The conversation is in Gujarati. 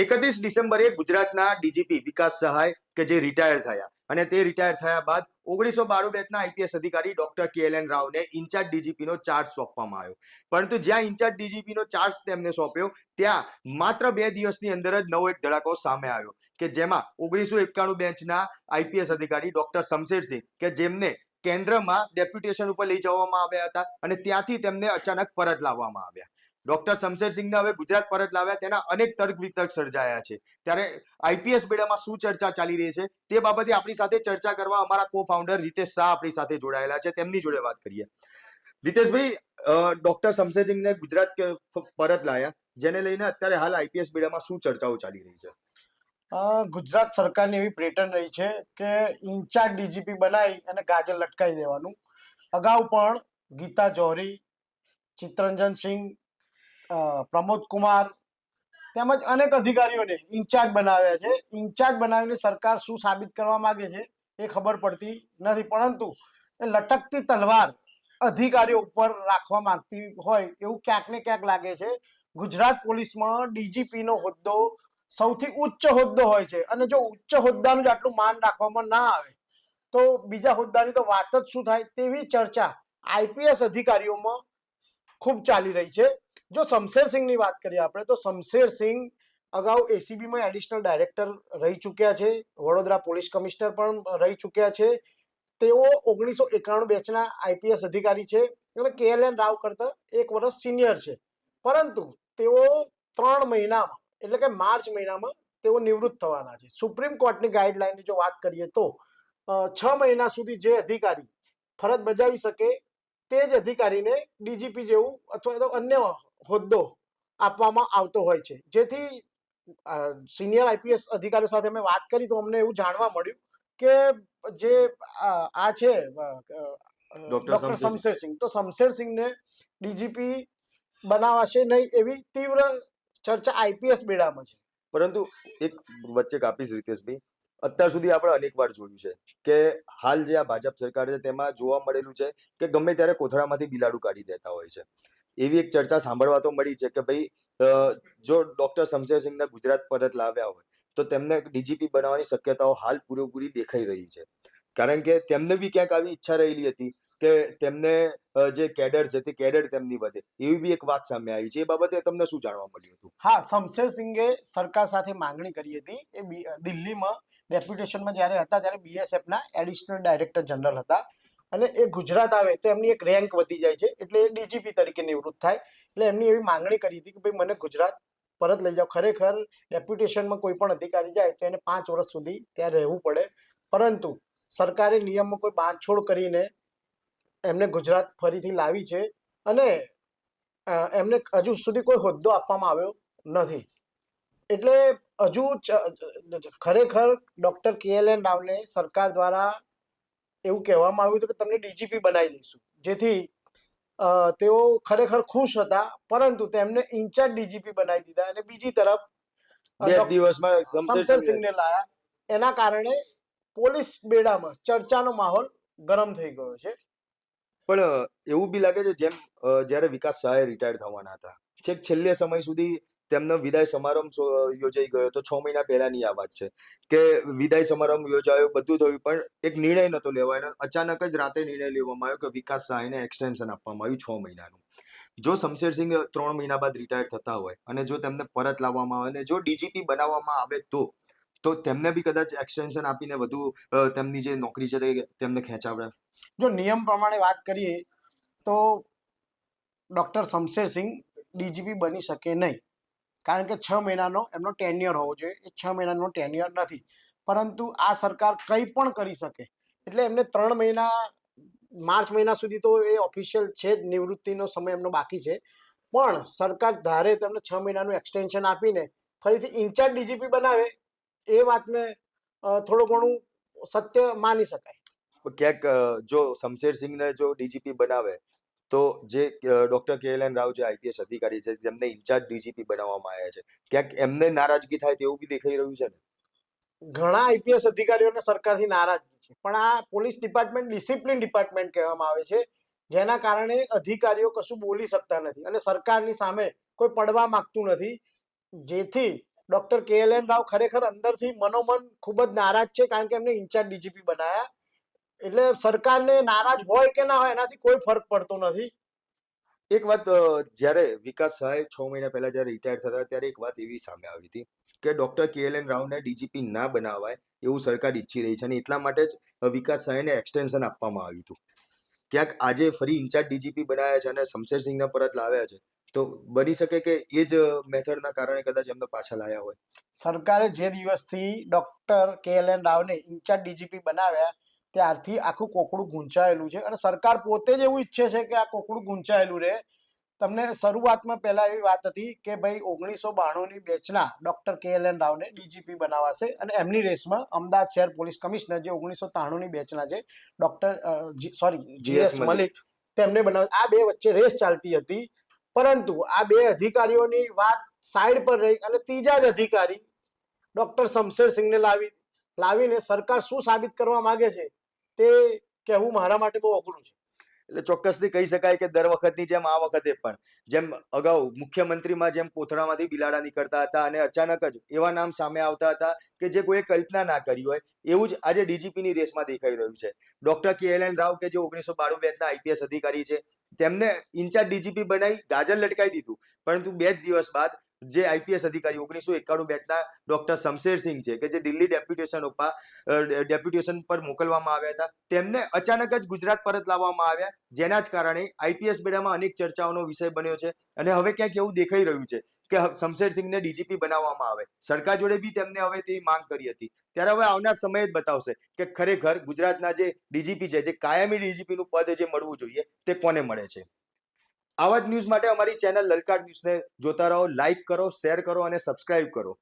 એકત્રીસ ડિસેમ્બરે ગુજરાતના ડીજીપી વિકાસ સહાય કે જે રિટાયર થયા અને તે રિટાયર થયા બાદ ઓગણીસો બાણું બેચના આઈપીએસ અધિકારી ડોક્ટર કે એલ એન રાવને ઇન્ચાર્જ ડીજીપીનો ચાર્જ સોંપવામાં આવ્યો. પરંતુ જ્યાં ઇન્ચાર્જ ડીજીપીનો ચાર્જ તેમને સોંપ્યો, ત્યાં માત્ર બે દિવસની અંદર જ નવો એક ધડાકો સામે આવ્યો કે જેમાં ઓગણીસો એકાણું બેચના આઈપીએસ અધિકારી ડોક્ટર શમશેરસિંહ કે જેમને કેન્દ્રમાં ડેપ્યુટેશન ઉપર લઈ જવામાં આવ્યા હતા અને ત્યાંથી તેમને અચાનક પરત લાવવામાં આવ્યા. ડોક્ટર શમશેરસિંહને હવે ગુજરાત પરત લાવ્યા, તેના અનેક તર્ક વિતર્ક સર્જાયા છે. ત્યારે આઈપીએસ બેડામાં શું ચર્ચા ચાલી રહી છે, તે બાબતે આપણી સાથે ચર્ચા કરવા અમારા કો ફાઉન્ડર રીતેશ શાહ આપણી સાથે જોડાયેલા છે, તેમની જોડે વાત કરીએ. રીતેશભાઈ ડોક્ટર ડોક્ટર શમશેરસિંહને ગુજરાત પરત લાયા, જેને લઈને અત્યારે હાલ આઈપીએસ બેડામાં શું ચર્ચાઓ ચાલી રહી છે? ગુજરાત સરકારની એવી પેટર્ન રહી છે કે ઇન્ચાર્જ ડીજીપી બનાવી અને ગાજર લટકાવી દેવાનું. અગાઉ પણ ગીતા જોહરી ચિત્તરંજન સિંહ પ્રમોદ કુમાર તેમજ અનેક અધિકારીઓને ઇન્ચાર્જ બનાવ્યા છે. ઇન્ચાર્જ બનાવીને સરકાર શું સાબિત કરવા માંગે છે એ ખબર પડતી નથી. પરંતુ એ લટકતી તલવાર અધિકારીઓ ઉપર રાખવા માંગતી હોય એવું ક્યાંક ને ક્યાંક લાગે છે. ગુજરાત પોલીસમાં ડીજીપીનો હોદ્દો સૌથી ઉચ્ચ હોદ્દો હોય છે. અને જો ઉચ્ચ હોદ્દાનું જ આટલું માન રાખવામાં ના આવે, તો બીજા હોદ્દાની તો વાત જ શું થાય તેવી ચર્ચા આઈપીએસ અધિકારીઓમાં ખૂબ ચાલી રહી છે. જો શમશેરસિંહની વાત કરીએ આપણે, તો શમશેરસિંહ અગાઉ એસીબીમાં એડિશનલ ડાયરેક્ટર રહી ચૂક્યા છે. વડોદરા પોલીસ કમિશનર પણ રહી ચૂક્યા છે. તેઓ ઓગણીસો એકાણું બેચના આઈપીએસ અધિકારી છે એટલે કેએલએન રાવ કરતા એક વર્ષ સિનિયર છે. પરંતુ તેઓ ત્રણ મહિનામાં, એટલે કે માર્ચ મહિનામાં તેઓ નિવૃત્ત થવાના છે. સુપ્રીમ કોર્ટની ગાઈડલાઈનની જો વાત કરીએ તો છ મહિના સુધી જે અધિકારી ફરજ બજાવી શકે તે જ અધિકારીને ડીજીપી જેવું અથવા તો અન્ય હોદ્દો આપવામાં આવતો હોય છે. જેથી સિનિયર આઈપીએસ અધિકારીઓ સાથે મેં વાત કરી તો અમને એવું જાણવા મળ્યું કે જે આ છે ડોક્ટર. શમશેરસિંહ તો શમશેરસિંહને ડીજીપી બનાવાશે નહીં એવી તીવ્ર ચર્ચા આઈપીએસ બેડામાં છે. પરંતુ એક વચ્ચે કાપીશ રીતેશભાઈ. અત્યાર સુધી આપણે અનેક વાર જોયું છે કે હાલ જે આ ભાજપ સરકાર છે તેમાં જોવા મળેલું છે કે ગમે ત્યારે કોથળામાંથી બિલાડું કાઢી દેતા હોય છે. એવી એક ચર્ચા સાંભળવા તો મળી છે કે ભાઈ જો ડોક્ટર શમશેરસિંહને ગુજરાત પરત લાવ્યા હોય, તો તેમને ડીજીપી બનાવવાની શક્યતાઓ હાલ પૂરેપૂરી દેખાઈ રહી છે. કારણ કે તેમને બી ક્યાંક આવી ઈચ્છા રહેલી હતી કે તેમને જે કેડર છે તે કેડર તેમની વધે, એવી બી એક વાત સામે આવી છે. એ બાબતે તમને શું જાણવા મળ્યું હતું? હા શમશેર સિંઘે સરકાર સાથે માંગણી કરી હતી. એ દિલ્હીમાં ડેપ્યુટેશનમાં જ્યારે હતા ત્યારે બીએસએફના એડિશનલ ડાયરેક્ટર જનરલ હતા. અને એ ગુજરાત આવે તો એમની એક રેન્ક વધી જાય છે. એટલે એ ડીજીપી તરીકે નિવૃત્ત થાય. એટલે એમની એવી માંગણી કરી હતી કે ભાઈ મને ગુજરાત પરત લઈ જાઓ. ખરેખર ડેપ્યુટેશનમાં કોઈ પણ અધિકારી જાય તો એને પાંચ વર્ષ સુધી ત્યાં રહેવું પડે. પરંતુ સરકારે નિયમમાં કોઈ બાંધછોડ કરીને એમને ગુજરાત ફરીથી લાવી છે અને એમને હજુ સુધી કોઈ હોદ્દો આપવામાં આવ્યો નથી. એટલે હજુ ખરેખર ડૉક્ટર કે એલ એન રાવને સરકાર દ્વારા એવું કહેવામાં આવ્યું હતું કે તમને ડીજીપી બનાવી દઈશું. જેથી તેઓ ખરેખર ખુશ હતા પરંતુ તેમને ઇન્ચાર્જ ડીજીપી બનાવી દીધા અને બીજી તરફ બે દિવસમાં શમશેરસિંહને લાયા. એના કારણે પોલીસ બેડામાં ચર્ચાનો માહોલ ગરમ થઈ ગયો છે. પણ એવું બી લાગે છે જેમ જ્યારે વિકાસ સહાય રિટાયર થવાના હતા. છેક છેલ્લે સમય સુધી તેમનો વિદાય સમારંભ યોજાઈ ગયો તો છ મહિના પહેલાની આ વાત છે કે વિદાય સમારંભ યોજાયો, બધું થયું, પણ એક નિર્ણય નહોતો લેવાયો અચાનક જ રાતે નિર્ણય લેવામાં આવ્યો કે વિકાસ સહાયને એક્સટેન્શન આપવામાં આવ્યું છ મહિનાનું. જો શમશેરસિંહ ત્રણ મહિના બાદ રિટાયર થતા હોય અને જો તેમને પરત લાવવામાં આવે અને જો ડીજીપી બનાવવામાં આવે તો તો તેમને બી કદાચ એક્સટેન્શન આપીને વધુ તેમની જે નોકરી છે તે તેમને ખેંચાવડે જો નિયમ પ્રમાણે વાત કરીએ તો ડોક્ટર શમશેરસિંહ ડીજીપી બની શકે નહીં. કારણ કે છ મહિનાનો એમનો ટેન્યર હોવો જોઈએ. એ છ મહિનાનો ટેન્યર નથી. પરંતુ આ સરકાર કંઈ પણ કરી શકે. એટલે એમને ત્રણ મહિના, માર્ચ મહિના સુધી તો એ ઓફિશિયલ છે જ, નિવૃત્તિનો સમય એમનો બાકી છે. પણ સરકાર ધારે તો એમને છ મહિનાનું એક્સટેન્શન આપીને ફરીથી ઇન્ચાર્જ ડીજીપી બનાવે, એ વાતને થોડું ઘણું સત્ય માની શકાય. ક્યાંક જો જો શમશેરસિંહને જો ડીજીપી બનાવે તો જે doctor K L N Rao જે આઈપીએસ અધિકારી છે, જેમને ઇન્ચાર્જ ડીજીપી બનાવવામાં આવ્યા છે, ક્યાંક એમને નારાજગી થાય તેવું બી દેખાઈ રહ્યું છે ને? ઘણા આઈપીએસ અધિકારીઓને સરકારથી નારાજગી છે. પણ આ પોલીસ ડિપાર્ટમેન્ટ ડિસિપ્લિન ડિપાર્ટમેન્ટ કહેવામાં આવે છે, જેના કારણે અધિકારીઓ કશું બોલી શકતા નથી અને સરકારની સામે કોઈ પડવા માંગતું નથી. જેથી doctor K L N Rao ખરેખર અંદરથી મનોમન ખૂબ જ નારાજ છે, કારણ કે એમને ઇન્ચાર્જ ડીજીપી બનાયા. એટલે સરકારને નારાજ હોય કે ના હોય એનાથી કોઈ ફરક પડતો નથી. એક વાત જ્યારે વિકાસ સહાય છ મહિના પહેલા જ્યારે રિટાયર થતા ત્યારે એક વાત એવી સામે આવી હતી કે ડોક્ટર કે એલ એન રાવને ડીજીપી ના બનાવાય એવું સરકાર ઈચ્છી રહી છે અને એટલા માટે જ વિકાસ સહાયને એક્સટેન્શન આપવામાં આવ્યું હતું. ક્યાંક આજે ફરી ઇન્ચાર્જ ડીજીપી બનાવ્યા છે અને શમશેરસિંહના પરત લાવ્યા છે. તો બની શકે કે એ જ મેથડના કારણે કદાચ એમને પાછા લાયા હોય? સરકારે જે દિવસથી ડોક્ટર કે એલ એન રાવને ઇન્ચાર્જ ડીજીપી બનાવ્યા ત્યારથી આખું કોકડું ગૂંચાયેલું છે. અને સરકાર પોતે જ એવું ઈચ્છે છે કે આ કોકડું ગૂંચાયેલું રહે. તમને શરૂઆતમાં પહેલા એવી વાત હતી કે ભાઈ ઓગણીસો બાણુંની બેચના ડોક્ટર કે એલ એન રાવને ડીજીપી બનાવાશે અને એમની રેસમાં અમદાવાદ શહેર પોલીસ કમિશનર જે ઓગણીસો ત્રાણુંની બેચના છે ડોક્ટર સોરી જીએસ મલિક. તેમને બનાવ આ બે વચ્ચે રેસ ચાલતી હતી. પરંતુ આ બે અધિકારીઓની વાત સાઈડ પર રહી અને ત્રીજા જ અધિકારી ડોક્ટર શમશેર સિંહને લાવી લાવીને સરકાર શું સાબિત કરવા માંગે છે? તે કહેવું મારા માટે બહુ અઘરું છે. એટલે ચોક્કસથી કહી શકાય કે દર વખતની જેમ આ વખતે પણ જેમ અગાઉ મુખ્યમંત્રીમાં જેમ કોથળામાંથી બિલાડા નીકળતા હતા અને અચાનક જ એવા નામ સામે આવતા હતા કે જે કોઈએ કલ્પના ના કરી હોય, એવું જ આજે ડીજીપીની રેસમાં દેખાઈ રહ્યું છે. Doctor K L N Rao કે જે ઓગણીસો બાણું બેચના આઈપીએસ અધિકારી છે, તેમને ઇન્ચાર્જ ડીજીપી બનાવી ગાજર લટકાવી દીધું. પરંતુ બે જ દિવસ બાદ જે આઈપીએસ અધિકારી ઓગણીસો એકાણું બેચના ડોક્ટર શમશેરસિંહ છે કે જે દિલ્હી ડેપ્યુટેશન ઉપર ડેપ્યુટેશન પર મોકલવામાં આવ્યા હતા. તેમને અચાનક જ ગુજરાત પરત લાવવામાં આવ્યા, જેના જ કારણે આઈપીએસ બેડામાં અનેક ચર્ચાઓનો વિષય બન્યો છે. અને હવે ક્યાંક એવું દેખાઈ રહ્યું છે કે શમશેરસિંહને ડીજીપી બનાવવામાં આવે. સરકાર જોડે બી તેમને હવે તે માંગ કરી હતી. ત્યારે હવે આવનાર સમય જ બતાવશે કે ખરેખર ગુજરાતના જે ડીજીપી છે, જે કાયમી ડીજીપીનું પદ જે મળવું જોઈએ, તે કોને મળે છે? આવા જ ન્યૂઝ માટે અમારી ચેનલ લલકાર ન્યૂઝને જોતા રહો લાઈક કરો શેર કરો અને સબસ્ક્રાઇબ કરો.